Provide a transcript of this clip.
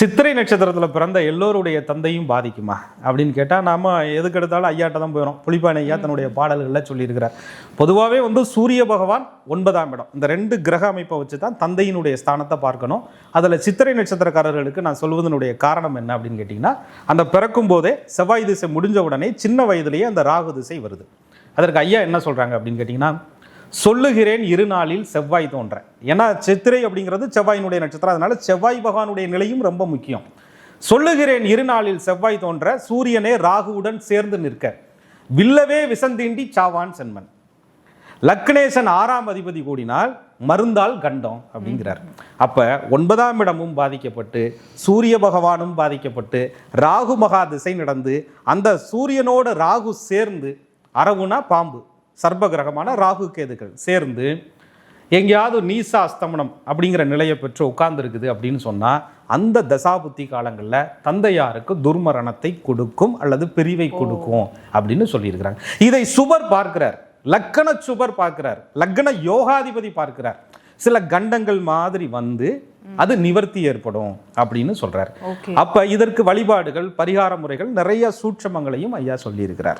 சித்திரை நட்சத்திரத்தில் பிறந்த எல்லோருடைய தந்தையும் பாதிக்குமா? அப்படின்னு கேட்டால் நாம் எதுக்கெடுத்தாலும் ஐயாட்ட தான் போயிடும் புலிப்பானை ஐயா தன்னுடைய பாடல்களில் சொல்லியிருக்கிறார். பொதுவாகவே வந்து சூரிய பகவான் ஒன்பதாம் இடம். இந்த ரெண்டு கிரக அமைப்பை வச்சு தான் தந்தையினுடைய ஸ்தானத்தை பார்க்கணும். அதில் சித்திரை நட்சத்திரக்காரர்களுக்கு நான் சொல்வதனுடைய காரணம் என்ன அப்படின்னு கேட்டிங்கன்னா அந்த பிறக்கும் போதே செவ்வாய் திசை முடிஞ்ச உடனே சின்ன வயதிலேயே அந்த ராகு திசை வருது. அதற்கு ஐயா என்ன சொல்கிறாங்க அப்படின்னு கேட்டிங்கன்னா சொல்லுகிறேன் இரு நாளில் செவ்வாய் தோன்ற. ஏன்னா சித்திரை அப்படிங்கிறது செவ்வாயினுடைய நட்சத்திரம். அதனால செவ்வாய் பகவானுடைய நிலையும் ரொம்ப முக்கியம். சொல்லுகிறேன் இரு நாளில் செவ்வாய் தோன்ற சூரியனே ராகுவுடன் சேர்ந்து நிற்க. வில்லவே விசந்தீண்டி சாவான் சென்மன். லக்னேசன் ஆறாம் அதிபதி கூடினால் மருந்தால் கண்டம் அப்படிங்கிறார். அப்போ ஒன்பதாம் இடமும் பாதிக்கப்பட்டு சூரிய பகவானும் பாதிக்கப்பட்டு ராகு மகா திசை நடந்து அந்த சூரியனோட ராகு சேர்ந்து அரவுனா பாம்பு. சர்ப்ப கிரகமான ராகு கேதுகள் சேர்ந்து எங்கேயாவது நீசா அஸ்தமனம் அப்படிங்கிற நிலையை பெற்று உட்கார்ந்துருக்குது அப்படின்னு சொன்னால் அந்த தசாபுத்தி காலங்களில் தந்தையாருக்கு துர்மரணத்தை கொடுக்கும் அல்லது பிரிவை கொடுக்கும் அப்படின்னு சொல்லியிருக்கிறாங்க. இதை சுபர் பார்க்கிறார். லக்கண சுபர் பார்க்கிறார். லக்கண யோகாதிபதி பார்க்கிறார். சில கண்டங்கள் மாதிரி வந்து அது நிவர்த்தி ஏற்படும் அப்படின்னு சொல்றார். அப்ப இதற்கு வழிபாடுகள் பரிகார முறைகள் நிறைய சூட்சமங்களையும் ஐயா சொல்லியிருக்கிறார்.